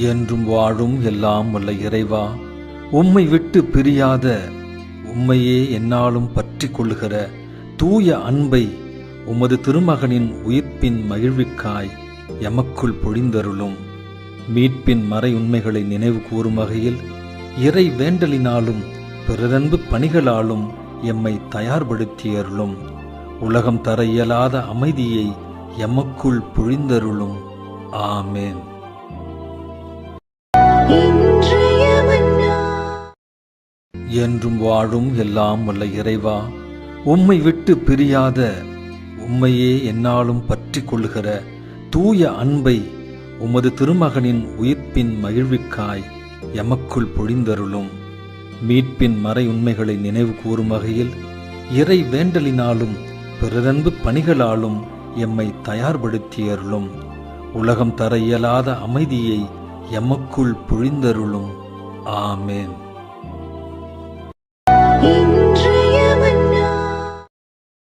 என்றும் வாழும் எல்லாம் வல்ல இறைவா உம்மை விட்டு பிரியாத உம்மையே என்னாலும் பற்றி கொள்ளுகிற தூய அன்பை உமது திருமகனின் உயிர்ப்பின் மகிழ்விக்காய் எமக்குள் பொழிந்தருளும். மீட்பின் மறை உண்மைகளை நினைவு கூறும் வகையில் இறை வேண்டலினாலும் பிறரன்பு பணிகளாலும் எம்மை தயார்படுத்தியருளும். உலகம் தர இயலாத அமைதியை எமக்குள் பொழிந்தருளும். ஆமேன். என்றும் வாழும் எல்லாம் வல்ல இறைவா உம்மை விட்டு பிரியாத உம்மையே என்னாலும் பற்றி கொள்ளுகிற தூய அன்பை உமது திருமகனின் உயிர்ப்பின் மகிழ்விக்காய் எமக்குள் பொழிந்தருளும். மீட்பின் மறை உண்மைகளை நினைவு கூறும் வகையில் இறை வேண்டலினாலும் பிறரன்பு பணிகளாலும் எம்மை தயார்படுத்தியருளும். உலகம் தர இயலாத அமைதியை எமக்குள் பொழிந்தருளும். ஆமேன். 明知。